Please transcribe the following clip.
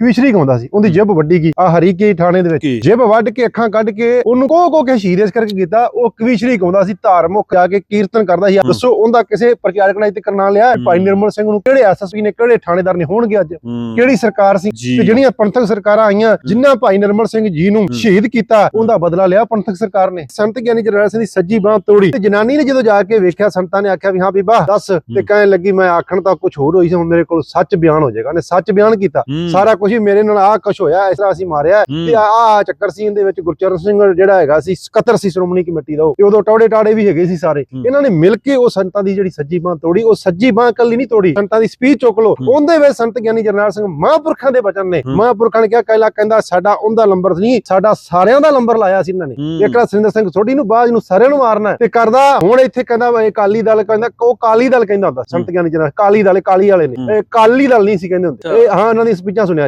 ਕਵਿਸ਼ਰੀ ਗਾਉਂਦਾ ਸੀ? ਉਹਦੀ ਜਿਬ ਵੱਡੀ ਕੀ? ਆ ਹਰੀਕੇ ਥਾਣੇ ਦੇ ਵਿੱਚ? ਜਿਬ ਵੱਢ ਕੇ ਅੱਖਾਂ ਕੱਢ ਕੇ ਉਹਨੂੰ ਕੋ ਕੋ ਕੇ ਇਸ ਕਰਕੇ ਕੀਤਾ ਉਹ ਕਵਿਸ਼ਰੀ ਗਾਉਂਦਾ ਸੀ? ਧਾਰਮਿਕ ਜਾ ਕੇ ਕੀਰਤਨ ਕਰਦਾ ਸੀ। ਦੱਸੋ ਉਹਦਾ ਕਿਸੇ ਪ੍ਰਚਾਰਕ ਨੇ ਤੱਕ ਨਾਂ ਲਿਆ ਭਾਈ। ਨਿਰਮਲ ਸਿੰਘ ਨੂੰ ਕਿਹੜੇ ਐਸਐਸਪੀ ਨੇ ਕਿਹੜੇ ਥਾਣੇਦਾਰ ਨੇ ਹੋਣਗੇ ਅੱਜ। ਕਿਹੜੀ ਸਰਕਾਰ ਸੀ? ਤੇ ਜਿਹੜੀਆਂ ਪੰਥਕ ਸਰਕਾਰਾਂ ਆਈਆਂ ਜਿਨ੍ਹਾਂ ਭਾਈ ਨਿਰਮਲ ਸਿੰਘ ਜੀ ਨੂੰ ਸ਼ਹੀਦ ਕੀਤਾ ਉਹਦਾ ਬਦਲਾ ਲਿਆ ਪੰਥਕ ਸਰਕਾਰ ਨੇ। ਸੰਤ ਗਿਆਨੀ ਜਰਨੈਲ ਸਿੰਘ ਦੀ ਸੱਜੀ ਬਾਹ ਤੋੜੀ। ਤੇ ਜਨਾਨੀ ਨੇ ਜਦੋਂ ਜਾ ਕੇ ਵੇਖਿਆ ਸੰਤਾਂ ਨੇ ਆਖਿਆ ਵੀ ਹਾਂ ਬੀਬਾ ਦੱਸ। ਤੇ ਕਹਿਣ ਲੱਗੀ ਮੈਂ ਆਖਣ ਤਾਂ ਕੁਝ ਹੋਰ ਹੋਈ ਸੀ ਹੁਣ ਮੇਰੇ ਕੋਲ ਸੱਚ ਬਿਆਨ ਹੋ ਜਾਏਗਾ। ਨੇ ਸੱਚ ਬਿਆਨ ਕੀਤਾ। ਸਾਰਾ ਕੁਝ ਮੇਰੇ ਨਾਲ ਆਹ ਕੁਝ ਹੋਇਆ ਇਸ ਤਰ੍ਹਾਂ ਅਸੀਂ ਮਾਰਿਆ। ਤੇ ਆ ਆ ਚੱਕਰ ਸੀ ਇਹਦੇ ਵਿੱਚ ਗੁਰਚਰਨ ਸਿੰਘ ਜਿਹੜਾ ਹੈਗਾ ਸੀ ਸਕੱਤਰ ਸੀ ਸ਼੍ਰੋਮਣੀ ਕਮੇਟੀ ਦਾ ਉਹ ਤੇ ਉਦੋਂ ਟੌੜੇ ਟਾੜੇ ਵੀ ਹੈਗੇ ਸੀ ਸਾਰੇ। ਇਹਨਾਂ ਨੇ ਮਿਲ ਕੇ ਉਹ ਸੰਤਾਂ ਦੀ ਜਿਹੜੀ ਸੱਜੀ ਬਾਹ ਤੋੜੀ ਉਹ ਸੱਜੀ ਬਾਹ ਕੱਲੀ ਨਹੀਂ ਤੋੜੀ ਸੰਤਾਂ ਦੀ ਸਪੀਚ ਚੁੱਕ ਲੋ। ਉਹਦੇ ਵਿੱਚ ਸੰਤ ਗਿਆਨੀ ਜਰਨੈਲ ਸਿੰਘ ਮਹਾਂਪੁਰਖਾਂ ਦੇ ਬਚਨ ਨੇ। ਮਹਾਂਪੁਰਖਾਂ ਨੇ ਕਿਹਾ ਕਹਿਲਾ ਕਹਿੰਦਾ ਸਾਡਾ ਉਹਦਾ ਨੰਬਰ ਨਹੀਂ ਸਾਡਾ ਸਾਰਿਆਂ ਦਾ ਨੰਬਰ ਲਾਇਆ ਸੀ ਇਹਨਾਂ ਨੇ ਹੂੰ। ਇੱਕ ਤਾਂ ਸਿੰਦਰ ਸਿੰਘ ਸੋਢੀ ਨੂੰ ਬਾਅਦ ਨੂੰ ਸਾਰਿਆਂ ਨੂੰ ਮਾਰਨਾ। ਤੇ ਕਰਦਾ ਹੁਣ ਇੱਥੇ ਕਹਿੰਦਾ ਵਾ ਇਹ ਕਾਲੀ ਦਲ ਕਹਿੰਦਾ ਉਹ ਕਾਲੀ ਦਲ ਕਹਿੰਦਾ ਹੁੰਦਾ ਸੰਤ ਗਿਆਨੀ ਜਰਨੈਲ ਕਾਲੀ ਦਲ ਕਾਲੀ ਵਾਲੇ ਨੇ। ਇਹ ਕਾਲੀ ਦਲ ਨਹੀਂ ਸੀ ਕਹਿੰਦੇ ਹੁੰਦੇ। ਇਹ ਹਾਂ ਇਹਨਾਂ ਦੀ ਸਪੀਚਾਂ ਸੁਣਿਆ।